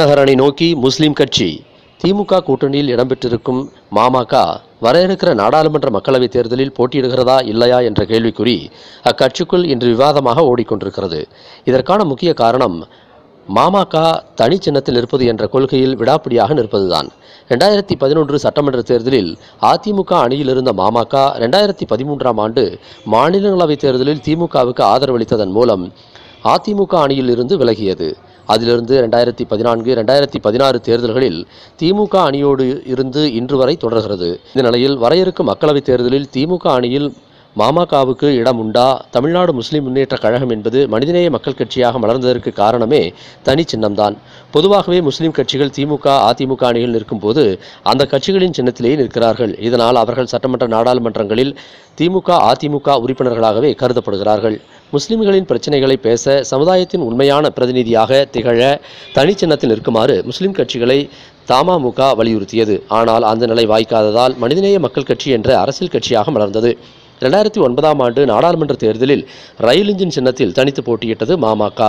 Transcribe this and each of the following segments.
நகரனை நோக்கி முஸ்லிம் கட்சி திமுக கூட்டணியில் இடம்பெற்றிருக்கும் மாமக வர இருக்கிற நாடாளுமன்ற மக்களவைத் தேர்தலில் போட்டியிடுகிறதா இல்லையா என்ற கேள்விக்குறி அக்கட்சிக்குள் இன்று விவாதமாக ஓடிக்கொண்டிருக்கிறது. இதற்கான முக்கிய காரணம் மாமக தனி சின்னத்தில் இருப்பது என்ற கொள்கையில் விடாப்பிடியாக நிற்பதுதான். ரெண்டாயிரத்தி பதினொன்று சட்டமன்ற தேர்தலில் அதிமுக அணியில் இருந்த மாமக ரெண்டாயிரத்தி பதிமூன்றாம் ஆண்டு மாநிலங்களவைத் தேர்தலில் திமுகவுக்கு ஆதரவளித்ததன் மூலம் அதிமுக அணியில் இருந்து விலகியது. அதிலிருந்து ரெண்டாயிரத்தி பதினான்கு ரெண்டாயிரத்தி பதினாறு தேர்தல்களில் திமுக அணியோடு இருந்து இன்று வரை தொடர்கிறது. இந்த நிலையில் வரையறுக்கும் மக்களவைத் தேர்தலில் திமுக அணியில் மாமகவுக்கு இடம் உண்டா? தமிழ்நாடு முஸ்லிம் முன்னேற்றக் கழகம் என்பது மனிதநேய மக்கள் கட்சியாக மலர்ந்ததற்கு காரணமே தனி சின்னம்தான். பொதுவாகவே முஸ்லிம் கட்சிகள் திமுக அதிமுக அணியில் நிற்கும்போது அந்த கட்சிகளின் சின்னத்திலேயே நிற்கிறார்கள். இதனால் அவர்கள் சட்டமன்ற நாடாளுமன்றங்களில் திமுக அதிமுக உறுப்பினர்களாகவே கருதப்படுகிறார்கள். முஸ்லிம்களின் பிரச்சனைகளை பேச சமுதாயத்தின் உண்மையான பிரதிநிதியாக திகழ தனிச்சின்னத்தில் நிற்குமாறு முஸ்லிம் கட்சிகளை தமமுக வலியுறுத்தியது. ஆனால் அந்த நிலை வாய்க்காததால் மனிதநேய மக்கள் கட்சி என்ற அரசியல் கட்சியாக மலர்ந்தது. ரெண்டாயிரத்தி ஒன்பதாம் ஆண்டு நாடாளுமன்ற தேர்தலில் ரயில் இன்ஜின் சின்னத்தில் தனித்து போட்டியிட்டது மாமக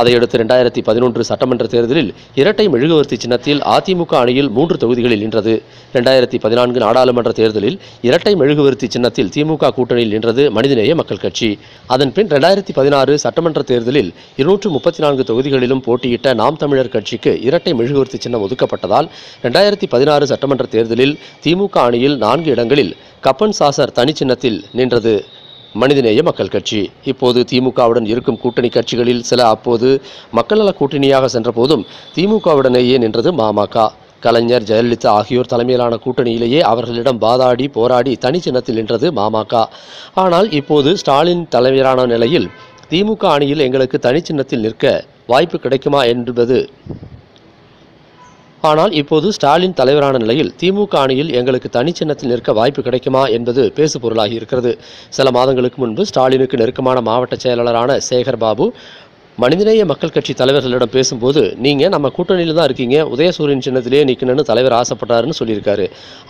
அதையடுத்து இரண்டாயிரத்தி பதினொன்று சட்டமன்ற தேர்தலில் இரட்டை மெழுகுவர்த்தி சின்னத்தில் அதிமுக அணியில் மூன்று தொகுதிகளில் நின்றது. ரெண்டாயிரத்தி பதினான்கு நாடாளுமன்ற தேர்தலில் இரட்டை மெழுகுவர்த்தி சின்னத்தில் திமுக கூட்டணியில் நின்றது மனிதநேய மக்கள் கட்சி. அதன் பின் ரெண்டாயிரத்தி பதினாறு சட்டமன்ற தேர்தலில் இருநூற்று முப்பத்தி நான்கு தொகுதிகளிலும் போட்டியிட்ட நாம் தமிழர் கட்சிக்கு இரட்டை மெழுகுவர்த்தி சின்னம் ஒதுக்கப்பட்டதால் ரெண்டாயிரத்தி பதினாறு சட்டமன்ற தேர்தலில் திமுக அணியில் நான்கு இடங்களில் கப்பன் சாசர் தனி சின்னத்தில் நின்றது. மனிதநேய மக்கள் கட்சி. இப்போது திமுகவுடன் இருக்கும் கூட்டணி கட்சிகளில் சில அப்போது மக்கள் நல கூட்டணியாக சென்றபோதும் திமுகவுடனேயே நின்றது மாமக கலைஞர் ஜெயலலிதா ஆகியோர் தலைமையிலான கூட்டணியிலேயே அவர்களிடம் வாதாடி போராடி தனி சின்னத்தில் நின்றது மாமக ஆனால் இப்போது ஸ்டாலின் தலைமையிலான நிலையில் திமுக அணியில் எங்களுக்கு தனி சின்னத்தில் நிற்க வாய்ப்பு கிடைக்குமா என்பது ஆனால் இப்போது ஸ்டாலின் தலைவரான நிலையில் திமுக அணியில் எங்களுக்கு தனிச்சின்னத்தில் நிற்க வாய்ப்பு கிடைக்குமா என்பது பேசு பொருளாகி இருக்கிறது. சில மாதங்களுக்கு முன்பு ஸ்டாலினுக்கு நெருக்கமான மாவட்ட செயலாளரான சேகர் பாபு மனிதநேய மக்கள் கட்சி தலைவர்களிடம் பேசும்போது நீங்கள் நம்ம கூட்டணியில் தான் இருக்கீங்க உதயசூரியன் சின்னத்திலே நிற்கணும்னு தலைவர் ஆசைப்பட்டாருன்னு சொல்லியிருக்காரு.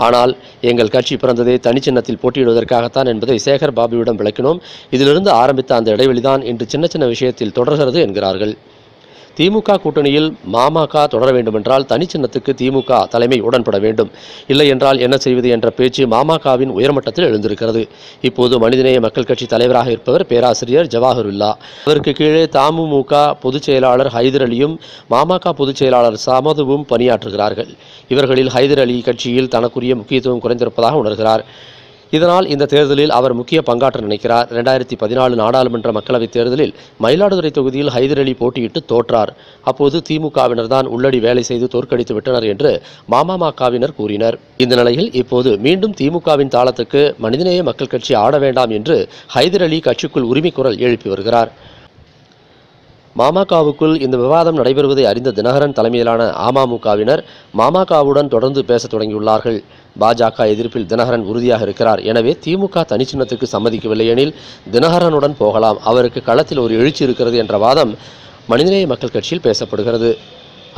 ஆனால் எங்கள் கட்சி பிறந்ததே தனிச்சின்னத்தில் போட்டியிடுவதற்காகத்தான் என்பதை சேகர் பாபுவிடம் விளக்கினோம். இதிலிருந்து ஆரம்பித்த அந்த இடைவெளிதான் இன்று சின்ன சின்ன விஷயத்தில் தொடர்கிறது என்கிறார்கள். திமுக கூட்டணியில் மாமக தொடர வேண்டுமென்றால் தனிச்சின்னத்துக்கு திமுக தலைமை உடன்பட வேண்டும். இல்லை என்றால் என்ன செய்வது என்ற பேச்சு மாமகவின் உயர்மட்டத்தில் எழுந்திருக்கிறது. இப்போது மனிதநேய மக்கள் கட்சி தலைவராக இருப்பவர் பேராசிரியர் ஜவாஹருல்லா. அவருக்கு கீழே தமுமுக பொதுச் செயலாளர் ஹைதர் அலியும் மாமக பொதுச் செயலாளர் சமதுவும் பணியாற்றுகிறார்கள். இவர்களில் ஹைதர் அலி கட்சியில் தனக்குரிய முக்கியத்துவம் குறைந்திருப்பதாக உணர்கிறார். இதனால் இந்த தேர்தலில் அவர் முக்கிய பங்காற்ற நினைக்கிறார். ரெண்டாயிரத்தி பதினாலு நாடாளுமன்ற மக்களவைத் தேர்தலில் மயிலாடுதுறை தொகுதியில் ஹைதர் அலி போட்டியிட்டு தோற்றார். அப்போது திமுகவினர் தான் உள்ளடி வேலை செய்து தோற்கடித்து விட்டனர் என்று மாமமகவினர் கூறினர். இந்த நிலையில் இப்போது மீண்டும் திமுகவின் தாளத்துக்கு மனிதநேய மக்கள் கட்சி ஆட வேண்டாம் என்று ஹைதர் அலி கட்சிக்குள் உரிமை குரல் எழுப்பி வருகிறார். மாமகவுக்குள் இந்த விவாதம் நடைபெறுவதை அறிந்த தினகரன் தலைமையிலான அமமுகவினர் மாமகவுடன் தொடர்ந்து பேசத் தொடங்கியுள்ளார்கள். பாஜக எதிர்ப்பில் தினகரன் உறுதியாக இருக்கிறார். எனவே திமுக தனிச்சின்னத்துக்கு சம்மதிக்கவில்லை எனில் தினகரனுடன் போகலாம். அவருக்கு களத்தில் ஒரு எழுச்சி இருக்கிறது என்ற வாதம் மனிதநேய மக்கள் கட்சியில் பேசப்படுகிறது.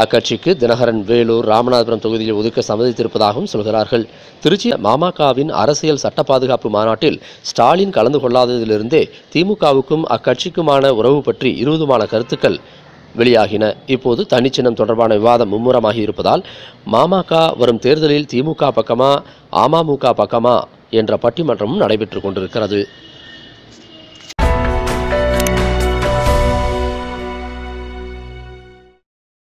அக்கட்சிக்கு தினகரன் வேலூர் ராமநாதபுரம் தொகுதியில் ஒதுக்க சம்மதித்திருப்பதாகவும் சொல்கிறார்கள். திருச்சி மாமகவின் அரசியல் சட்ட பாதுகாப்பு மாநாட்டில் ஸ்டாலின் கலந்து கொள்ளாததிலிருந்தே திமுகவுக்கும் அக்கட்சிக்குமான உறவு பற்றி இருபதுமான கருத்துக்கள் வெளியாகின. இப்போது தனிச்சின்னம் தொடர்பான விவாதம் மும்முரமாகி இருப்பதால் மாமக வரும் தேர்தலில் திமுக பக்கமா அமமுக பக்கமா என்ற பட்டிமன்றமும் நடைபெற்று கொண்டிருக்கிறது.